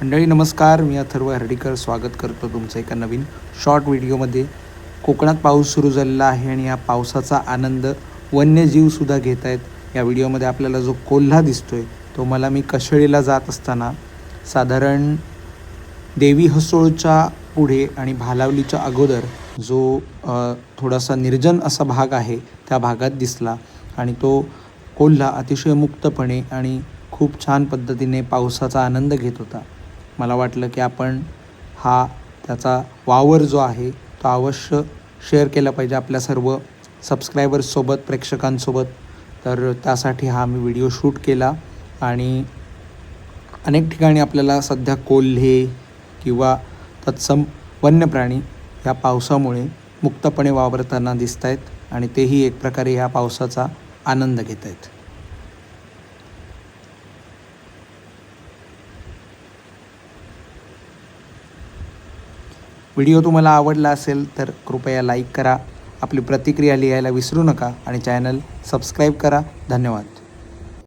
मंडळी नमस्कार. मी अथर्व हर्डीकर. स्वागत करतो तुमचं एका नवीन शॉर्ट व्हिडिओमध्ये कोकणात पाऊस सुरू झालेला आहे आणि या पावसाचा आनंद वन्यजीवसुद्धा घेत आहेत. या व्हिडिओमध्ये आपल्याला जो कोल्हा दिसतो आहे तो मला मी कशेळीला जात असताना साधारण देवी हसोळच्या पुढे आणि भालावलीच्या अगोदर जो थोडासा निर्जन असा भाग आहे त्या भागात दिसला. आणि तो कोल्हा अतिशय मुक्तपणे आणि खूप छान पद्धतीने पावसाचा आनंद घेत होता. मला वाटलं की आपण हा त्याचा वावर जो आहे तो अवश्य शेअर केला पाहिजे आपल्या सर्व सबस्क्रायबर्ससोबत प्रेक्षकांसोबत. तर त्यासाठी हा मी व्हिडिओ शूट केला आणि अनेक ठिकाणी आपल्याला सध्या कोल्हे किंवा तत्सम वन्य प्राणी या पावसामुळे मुक्तपणे वावरताना दिसत आहेत आणि तेही एक प्रकारे ह्या पावसाचा आनंद घेत आहेत व्हिडिओ तुम्हाला आवडला असेल तर कृपया लाईक करा. आपली प्रतिक्रिया लिहायला विसरू नका आणि चॅनल सबस्क्राईब करा. धन्यवाद.